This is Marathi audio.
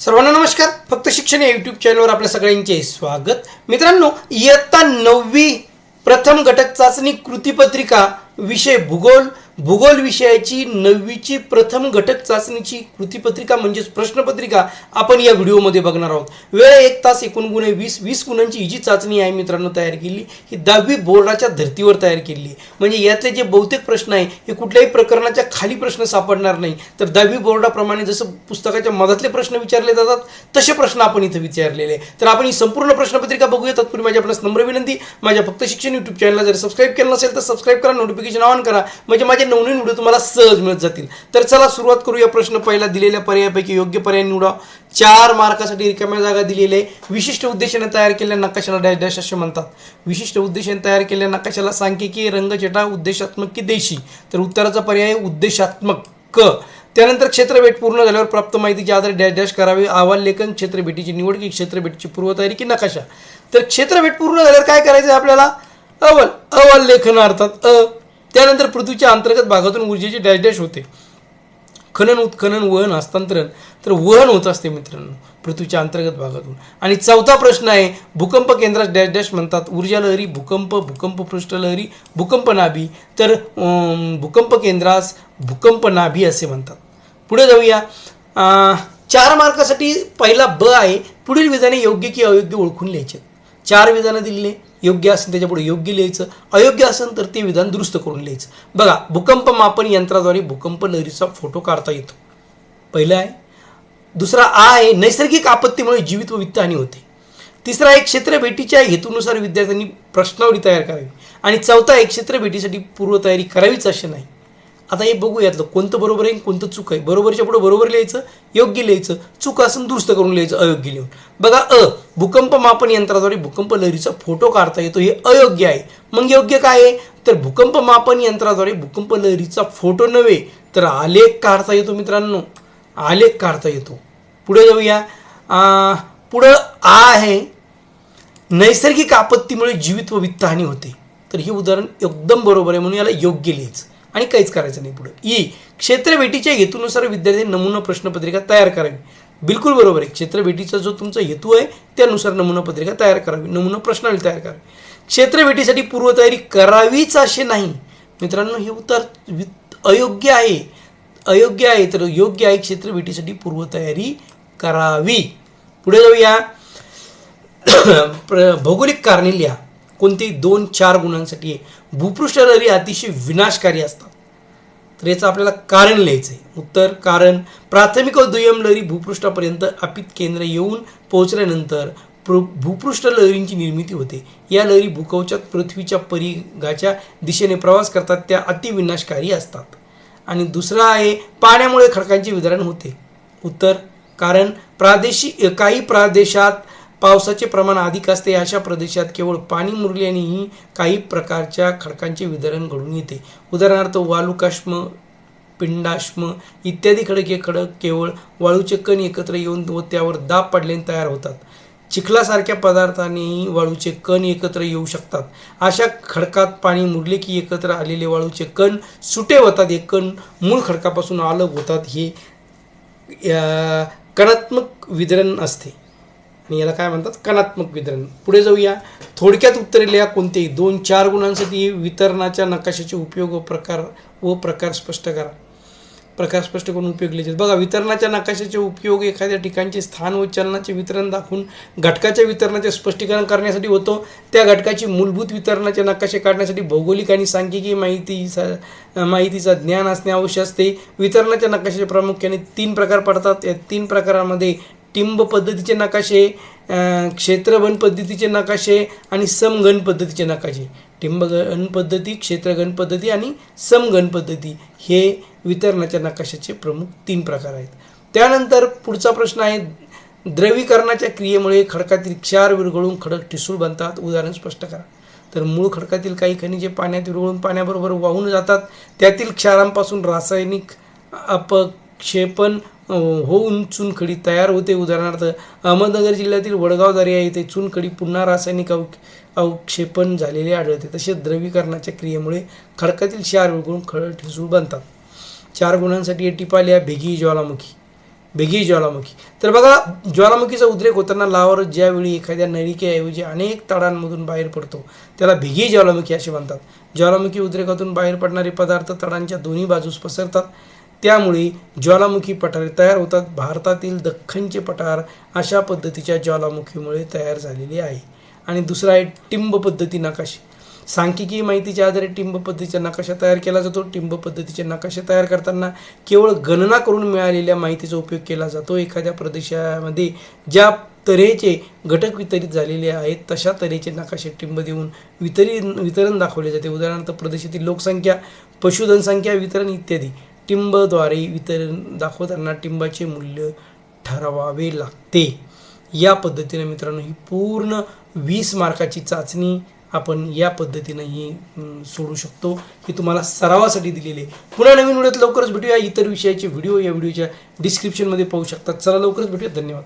सर्वांना नमस्कार. फक्त शिक्षण या यूट्यूब चॅनलवर आपल्या सगळ्यांचे स्वागत. मित्रांनो इयत्ता नववी प्रथम घटक चाचणी कृतीपत्रिका विषय भूगोल भूगोल विषयाची नववीची प्रथम घटक चाचणीची कृतीपत्रिका म्हणजेच प्रश्नपत्रिका आपण या व्हिडिओमध्ये बघणार आहोत. वेळ एक तास एकूण गुणे वीस वीस गुणांची ही जी चाचणी आहे मित्रांनो तयार केली ही दहावी बोर्डाच्या धर्तीवर तयार केली. म्हणजे यातले जे बहुतेक प्रश्न आहे हे कुठल्याही प्रकरणाच्या खाली प्रश्न सापडणार नाही. तर दहावी बोर्डाप्रमाणे जसं पुस्तकाच्या मधातले प्रश्न विचारले जातात तसे प्रश्न आपण इथं विचारलेले आहे तर आपण ही संपूर्ण प्रश्नपत्रिका बघूया तत्पूर्वी माझ्या आपल्यास नम्र विनंती माझ्या फक्त शिक्षण युट्यूब चॅनलला जर सबस्क्राईब केलं नसेल तर सबस्क्राईब करा नोटिफिकेशन ऑन करा. म्हणजे माझ्या नवनवीन व्हिडिओ तुम्हाला सहज मिळत जातील. तर चला सुरुवात करूया प्रश्न पहिला. दिलेल्या पर्यायापैकी योग्य पर्याय निवडा. चार मार्कासाठी रिकाम्या जागा दिलेल्या आहे विशिष्ट उद्देशाने तयार केलेल्या नकाशाला डॅश डॅश असे म्हणतात. विशिष्ट उद्देशाने तयार केलेल्या नकाशाला सांख्यिकी रंगछटा उद्देशात्मक की देशी? तर उत्तराचा पर्याय उद्देशात्मक क. त्यानंतर क्षेत्रभेट पूर्ण झाल्यावर प्राप्त माहितीच्या आधारे डॅश डॅश करावे. अहवाल लेखन क्षेत्रभेटीची निवड की क्षेत्रभेटीची पूर्वतयारी की नकाशा? तर क्षेत्रभेट पूर्ण झाल्यावर काय करायचं आहे आपल्याला? अहवाल. अहवाल लेखन अर्थात अ. त्यानंतर पृथ्वीच्या अंतर्गत भागातून ऊर्जेचे डॅश डॅश होते. खनन उत्खनन वहन हस्तांतरण. तर वहन होत असते मित्रांनो पृथ्वीच्या अंतर्गत भागातून. आणि चौथा प्रश्न आहे भूकंप केंद्रास डॅश डॅश म्हणतात. ऊर्जा लहरी भूकंप भूकंप पृष्ठ लहरी भूकंप नाभी. तर भूकंप केंद्रास भूकंप नाभी असे म्हणतात. पुढे जाऊया. चार मार्कासाठी पहिला ब आहे पुढील विधाने योग्य की अयोग्य ओळखून लिहायचे. चार विधानं दिलेले योग्य असेल त्याच्यापुढे योग्य लिहायचं. अयोग्य असेल तर ते विधान दुरुस्त करून लिहायचं. बघा भूकंप मापन यंत्राद्वारे भूकंप लहरीचा फोटो काढता येतो. पहिलं आहे. दुसरा आ आहे नैसर्गिक आपत्तीमुळे जीवित व वित्तहानी होते. तिसरा आहे क्षेत्रभेटीच्या हेतूनुसार विद्यार्थ्यांनी प्रश्नावली तयार करावी. आणि चौथा आहे क्षेत्रभेटीसाठी पूर्वतयारी करावीच असे नाही. आता हे बघू यातलं कोणतं बरोबर आहे कोणतं चूक आहे. बरोबरच्या पुढे बरोबर लिहायचं योग्य लिहायचं चूक असून दुरुस्त करून लिहायचं अयोग्य लिहून. बघा अ भूकंप मापन यंत्राद्वारे भूकंप लहरीचा फोटो काढता येतो हे अयोग्य आहे. मग योग्य काय आहे? तर भूकंप मापन यंत्राद्वारे भूकंप लहरीचा फोटो नव्हे तर आलेख काढता येतो मित्रांनो. आलेख काढता येतो. पुढे जाऊया. पुढं आ आहे नैसर्गिक आपत्तीमुळे जीवित व वित्तहानी होते. तर हे उदाहरण एकदम बरोबर आहे म्हणून याला योग्य लिहायचं. आणि काहीच करायचं नाही पुढं. ई क्षेत्रभेटीच्या हेतूनुसार विद्यार्थी नमुना प्रश्नपत्रिका तयार करावी. बिलकुल बरोबर आहे. क्षेत्रभेटीचा जो तुमचा हेतू आहे त्यानुसार नमुना पत्रिका तयार करावी. नमुना प्रश्नावली तयार करावी. क्षेत्रभेटीसाठी पूर्वतयारी करावीच असे नाही. मित्रांनो हे उत्तर वि- अयोग्य आहे. अयोग्य आहे तर योग्य आहे क्षेत्रभेटीसाठी पूर्वतयारी करावी. पुढे जाऊया. प्र भौगोलिक कारणे लिहा. कोणतेही दोन चार गुणांसाठी आहे भूपृष्ठ लहरी अतिशय विनाशकारी असतात. तर याचं आपल्याला कारण लिहायचं आहे उत्तर कारण प्राथमिक व दुय्यम लहरी भूपृष्ठापर्यंत अपित केंद्र येऊन पोहोचल्यानंतर भूपृष्ठ लहरींची निर्मिती होते. या लहरी भूकवचात पृथ्वीच्या परिघाच्या दिशेने प्रवास करतात त्या अतिविनाशकारी असतात. आणि दुसरा आहे पाण्यामुळे खडकांचे वितरण होते. उत्तर कारण प्रादेशिक काही प्रदेशात पावसाचे प्रमाण अधिक असते अशा प्रदेशात केवळ पाणी मुरल्यानेही काही प्रकारच्या खडकांचे वितरण घडून येते. उदाहरणार्थ वालुकाश्म पिंडाश्म इत्यादी खडके खडक केवळ वाळूचे कण एकत्र येऊन व त्यावर दाब पडल्याने तयार होतात. चिखलासारख्या पदार्थानेही वाळूचे कण एकत्र येऊ शकतात. अशा खडकात पाणी मुरले की एकत्र आलेले वाळूचे कण सुटे होतात. हे कण मूळ खडकापासून अलग होतात हे या, कणात्मक वितरण असते. आणि याला काय म्हणतात? कणात्मक वितरण. पुढे जाऊया. थोडक्यात उत्तरे लिहा कोणतेही. दोन चार गुणांसाठी वितरणाच्या नकाशाचे उपयोग व प्रकार व प्रकार स्पष्ट करा. प्रकार स्पष्ट करून उपयोग लिहायचे बघा वितरणाच्या नकाशाचे उपयोग एखाद्या ठिकाणचे स्थान व चलनाचे वितरण दाखवून घटकाच्या वितरणाचे स्पष्टीकरण करण्यासाठी होतो. त्या घटकाची मूलभूत वितरणाचे नकाशे काढण्यासाठी भौगोलिक आणि सांख्यिकी माहितीचा माहितीचा ज्ञान असणे आवश्यक असते. वितरणाच्या नकाशाचे प्रामुख्याने तीन प्रकार पडतात. या तीन प्रकारामध्ये टिंब पद्धतीचे नकाशे क्षेत्रगण पद्धतीचे नकाशे आणि समघन पद्धतीचे नकाशे. टिंबगण पद्धती क्षेत्रघन पद्धती आणि समघन पद्धती हे वितरणाच्या नकाशाचे प्रमुख तीन प्रकार आहेत. त्यानंतर पुढचा प्रश्न आहे द्रवीकरणाच्या क्रियेमुळे खडकातील क्षार विरघळून खडक ठिसूळ बनतात. उदाहरण स्पष्ट करा. तर मूळ खडकातील काही खनिजे पाण्यात विरघळून पाण्याबरोबर वाहून जातात. त्यातील क्षारांपासून रासायनिक अपक्षेपण होऊन चुनखडी तयार होते. उदाहरणार्थ अहमदनगर जिल्ह्यातील वडगाव दर्या येथे चुनखडी पुन्हा रासायनिक अव अवक्षेपण झालेले आढळते. तसेच द्रवीकरणाच्या क्रियेमुळे खडकातील क्षार गुण खळ ठिसूळ बनतात. चार गुणांसाठी हे टिपा भेगी ज्वालामुखी. भेगी ज्वालामुखी. तर बघा ज्वालामुखीचा उद्रेक होताना लावर ज्यावेळी एखाद्या नळिकेऐवजी अनेक तडांमधून बाहेर पडतो त्याला भिगी ज्वालामुखी असे म्हणतात. ज्वालामुखी उद्रेकातून बाहेर पडणारे पदार्थ तडांच्या दोन्ही बाजूस पसरतात. त्यामुळे ज्वालामुखी पठारे तयार होतात. भारतातील दख्खनचे पठार अशा पद्धतीच्या ज्वालामुखीमुळे तयार झालेले आहे. आणि दुसरा आहे टिंब पद्धती नकाशे. सांख्यिकी माहितीच्या आधारे टिंब पद्धतीचा नकाशा तयार केला जातो. टिंब पद्धतीचे नकाशे तयार करताना केवळ गणना करून मिळालेल्या माहितीचा उपयोग केला जातो. एखाद्या प्रदेशामध्ये ज्या तऱ्हेचे घटक वितरित झालेले आहेत तशा तऱ्हेचे नकाशे टिंब देऊन वितरित वितरण दाखवले जाते. उदाहरणार्थ प्रदेशातील लोकसंख्या पशुधन संख्या वितरण इत्यादी. टिंबद्वारे वितरण दाखवताना टिंबाचे मूल्य ठरवावे लागते. या पद्धतीने मित्रांनो ही पूर्ण वीस मार्काची चाचणी आपण या पद्धतीनंही सोडू शकतो. ही तुम्हाला सरावासाठी दिलेली. आहे पुन्हा नवीन व्हिडिओत लवकरच भेटूया. इतर विषयाचे व्हिडिओ या व्हिडिओच्या डिस्क्रिप्शनमध्ये पाहू शकतात चला लवकरच भेटूया. धन्यवाद.